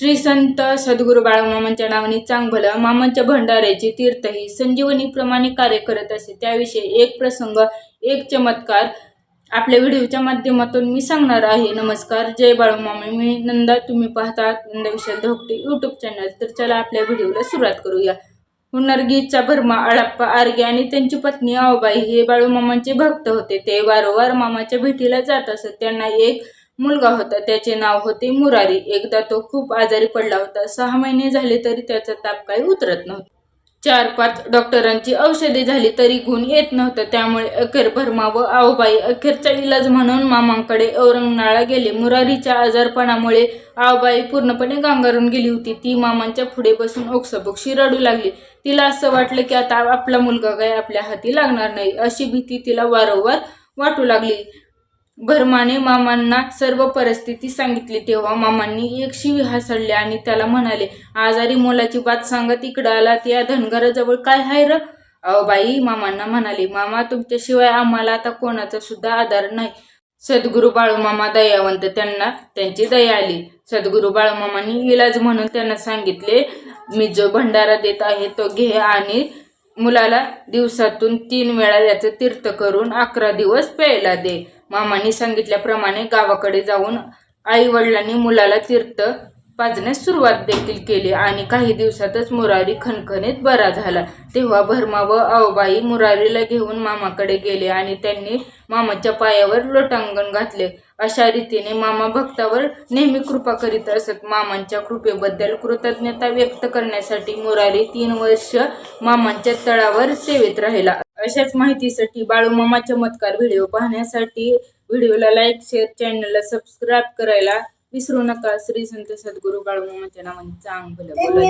श्री संत सद्गुरू बाळमामांच्या नावाने चांगभलं मामांच्या भंडाऱ्याची तीर्थ ही संजीवनीप्रमाणे कार्य करत असे. त्याविषयी एक प्रसंग एक चमत्कार आपल्या व्हिडिओच्या माध्यमातून मी सांगणार आहे. नमस्कार जय बाळूमामा. मी नंदा तुम्ही पाहता नंदा विशाल धोकटे यूट्यूब चॅनल तर चला आपल्या व्हिडिओला सुरुवात करूया. हुनरगीचा भरमा अळप्पा आर्गे आणि त्यांची पत्नी आऊबाई हे बाळूमामांचे भक्त होते. ते वारंवार मामाच्या भेटीला जात असत. त्यांना एक मुलगा होता त्याचे नाव होते मुरारी. एकदा तो खूप आजारी पडला होता. सहा महिने झाले तरी त्याचा ताप काही उतरत नव्हता. चार पाच डॉक्टरांची औषधे झाली तरी गुण येत नव्हतं. त्यामुळे अखेर भरमा व आऊबाई अखेरचा इलाज म्हणून मामांकडे औरंगनाळा गेले. मुरारीच्या आजारपणामुळे आऊबाई पूर्णपणे गांगारून गेली होती. ती मामांच्या पुढे बसून ओक्साबोक्षी रडू लागली. तिला असं वाटलं की आता आपला मुलगा काय आपल्या हाती लागणार नाही. अशी भीती तिला वारंवार वाटू लागली. भरमाने मामांना सर्व परिस्थिती सांगितली. तेव्हा मामांनी एक शिवी हासडले आणि त्याला म्हणाले आजारी मुलाची बात सांगत इकडं आला त्या धनगराजवळ काय हाय र? बाई मामांना म्हणाले मामा तुमच्याशिवाय आम्हाला आता कोणाचा सुद्धा आधार नाही. सद्गुरू बाळूमामा दयावंत त्यांना त्यांची दया आली. सद्गुरू बाळूमामांनी इलाज म्हणून त्यांना सांगितले मी जो भंडारा देत आहे तो घे आणि मुलाला दिवसातून तीन वेळा याचं तीर्थ करून अकरा दिवस प्यायला दे. मामाने सांगितल्याप्रमाणे गावाकडे जाऊन आई वडिलांनी मुलाला तीर्थ पाजण्यास सुरुवात देखील केली आणि काही दिवसातच मुरारी खणखणीत बरा झाला. तेव्हा भरमा व अवबाई मुरारीला घेऊन मामाकडे गेले आणि त्यांनी मामाच्या पायावर लोटांगण घातले. अशा रीतीने मामा भक्तावर नेहमी कृपा करीत असत. मामांच्या कृपेबद्दल कृतज्ञता व्यक्त करण्यासाठी मुरारी तीन वर्ष मामांच्या तळावर सेवेत राहिला. अशाच माहितीसाठी बाळूमामा चमत्कार व्हिडिओ पाहण्यासाठी व्हिडिओला लाईक शेअर चॅनलला सबस्क्राईब करायला विसरू नका श्री संत सद्गुरू बाळूमामाच्या नावाने चांगलं बोला.